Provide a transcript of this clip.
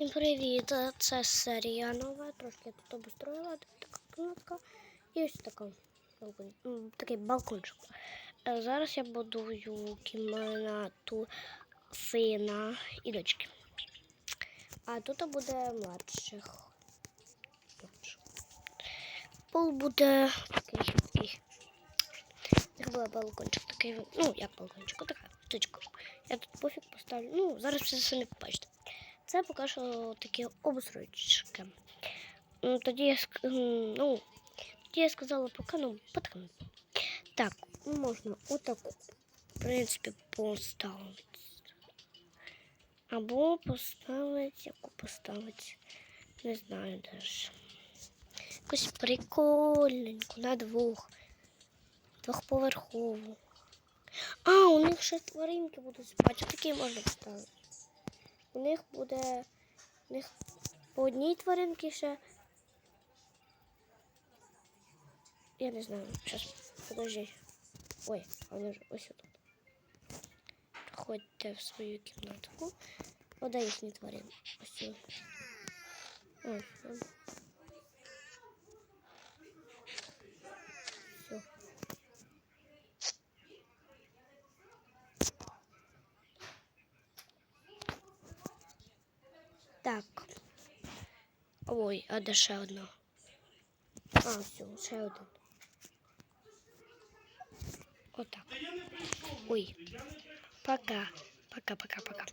Всім привіт! Це серія нова. Трошки я тут обустроїла. Така кнопка. І ось така, такий балкончик. Е, Зараз я будую кімнату сина і дочки. А тут буде младших. Пол буде такий. такий. Буде балкончик такий. Ну, як балкончик, отака точка. Я тут пофіг поставлю. Ну, зараз все самі побачите. Це поки що такі обустройчики. Тоді я, ну, тоді я сказала поки, ну, поки. Так, можна отаку, в принципі, поставити. Або поставити, яку поставити, не знаю даже. Якусь прикольненьку на двох. Двохповерхову. А, у них ще тваринки будуть спати. Такі можна поставити. У них буде. У них по одній тваринці ще. Я не знаю. Зараз подожди. Ой, вони ж ось тут. Приходьте в свою кімнатку. Ода їхні тварини. Ось сюди. Так. Ой, а де ще одна? А, все, ще один. Отак. Ой. Пока. Пока, пока, пока.